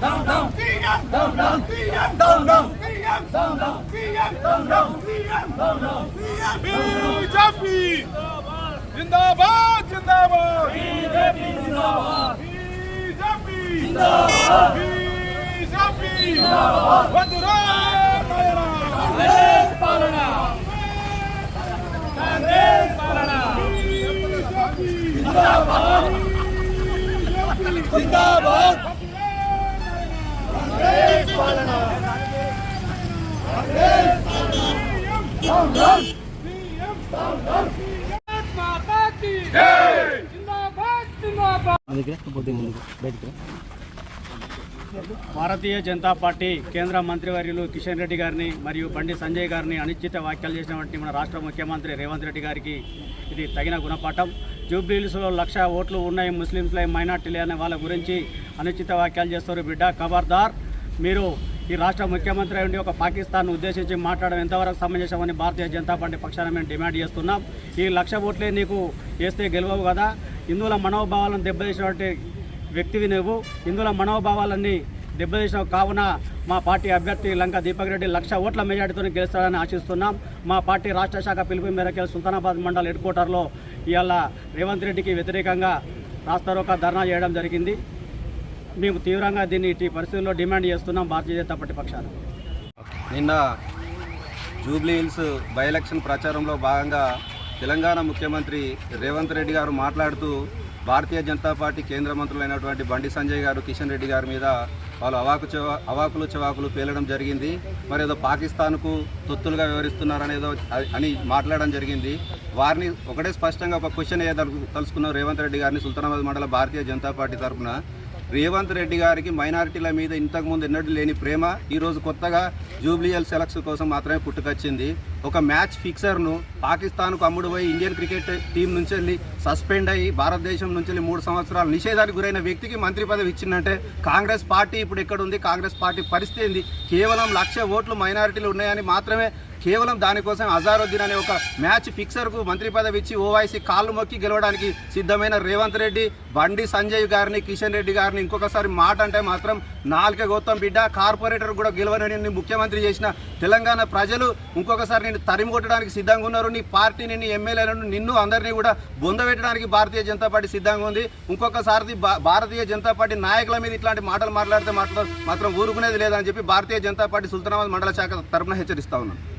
đồng đồng जिंदाबाद जिंदाबाद वंदुरा पालना जिंदाबाद जिंदाबाद భారతీయ జనతా పార్టీ కేంద్ర మంత్రివర్యులు కిషన్ రెడ్డి గారిని మరియు బండి సంజయ్ గారిని అనిశ్చిత వ్యాఖ్యలు చేసినటువంటి మన రాష్ట్ర ముఖ్యమంత్రి రేవంత్ రెడ్డి గారికి ఇది తగిన గుణపాఠం. జూబ్లీహిల్స్లో లక్ష ఓట్లు ఉన్నాయి ముస్లింస్లే మైనార్టీలే అనే వాళ్ళ గురించి అనిశ్చిత వ్యాఖ్యలు చేస్తారు బిడ్డ ఖబర్దార్ మీరు ఈ రాష్ట్ర ముఖ్యమంత్రి ఉండి ఒక పాకిస్తాన్ ఉద్దేశించి మాట్లాడడం ఎంతవరకు సమంజసమని భారతీయ జనతా పార్టీ పక్షాన మేము డిమాండ్ చేస్తున్నాం. ఈ లక్ష ఓట్లే నీకు వేస్తే గెలవవు కదా. హిందువుల మనోభావాలను దెబ్బతీసినటువంటి వ్యక్తివి నువ్వు. హిందువుల మనోభావాలన్నీ దెబ్బతీసిన కావున మా పార్టీ అభ్యర్థి లంక దీపక్ రెడ్డి లక్ష ఓట్ల మెజార్టీతో గెలుస్తాడని ఆశిస్తున్నాం. మా పార్టీ రాష్ట్ర శాఖ పిలుపు మేరకు సుల్తానాబాద్ మండల్ హెడ్ క్వార్టర్లో ఇవాళ రేవంత్ రెడ్డికి వ్యతిరేకంగా రాస్తారోక ధర్నా చేయడం జరిగింది. మేము తీవ్రంగా దీన్ని ఇటు పరిస్థితుల్లో డిమాండ్ చేస్తున్నాం భారతీయ జనతా పార్టీ పక్షాన. నిన్న జూబ్లీ హిల్స్ బై ఎలక్షన్ ప్రచారంలో భాగంగా తెలంగాణ ముఖ్యమంత్రి రేవంత్ రెడ్డి గారు మాట్లాడుతూ భారతీయ జనతా పార్టీ కేంద్ర మంత్రులైనటువంటి బండి సంజయ్ గారు కిషన్ రెడ్డి గారి మీద వాళ్ళు అవాకు చెవా అవాకులు చెవాకులు పేలడం జరిగింది. మరి ఏదో పాకిస్తాన్కు తొత్తులుగా వివరిస్తున్నారనేదో అని మాట్లాడడం జరిగింది. వారిని ఒకటే స్పష్టంగా ఒక క్వశ్చన్ ఏదో తలుసుకున్నాం రేవంత్ రెడ్డి గారిని సుల్తానాబాద్ మండల భారతీయ జనతా పార్టీ తరఫున రేవంత్ రెడ్డి గారికి మైనారిటీల మీద ఇంతకుముందు ఎన్నడూ లేని ప్రేమ ఈరోజు కొత్తగా జూబ్లీఎల్ సెలక్స్ కోసం మాత్రమే పుట్టుకొచ్చింది. ఒక మ్యాచ్ ఫిక్సర్ను పాకిస్తాన్కు అమ్ముడు పోయి ఇండియన్ క్రికెట్ టీం నుంచి వెళ్ళి సస్పెండ్ అయ్యి భారతదేశం నుంచి వెళ్ళి మూడు సంవత్సరాలు నిషేధానికి గురైన వ్యక్తికి మంత్రి పదవి ఇచ్చిందంటే కాంగ్రెస్ పార్టీ ఇప్పుడు ఎక్కడుంది? కాంగ్రెస్ పార్టీ పరిస్థితి ఏంది? కేవలం లక్ష ఓట్లు మైనారిటీలు ఉన్నాయని మాత్రమే కేవలం దానికోసం అజారుద్దీన్ అనే ఒక మ్యాచ్ ఫిక్సర్కు మంత్రి పదవి ఇచ్చి ఓవైసీ కాళ్ళు మొక్కి గెలవడానికి సిద్ధమైన రేవంత్ రెడ్డి బండి సంజయ్ గారిని కిషన్ రెడ్డి గారిని ఇంకొకసారి మాట అంటే మాత్రం నాలుక గౌతమ్ బిడ్డ. కార్పొరేటర్ కూడా గెలవనని ముఖ్యమంత్రి చేసిన తెలంగాణ ప్రజలు ఇంకొకసారి నేను తరిమి కొట్టడానికి సిద్ధంగా ఉన్నారు. నీ పార్టీని నీ ఎమ్మెల్యేలను నిన్ను అందరినీ కూడా బొందబెట్టడానికి భారతీయ జనతా పార్టీ సిద్ధంగా ఉంది. ఇంకొకసారి భారతీయ జనతా పార్టీ నాయకుల మీద ఇట్లాంటి మాటలు మాట్లాడితే మాత్రం మాత్రం ఊరుకునేది లేదని చెప్పి భారతీయ జనతా పార్టీ సుల్తానాబాద్ మండల శాఖ తరపున హెచ్చరిస్తా ఉన్నాను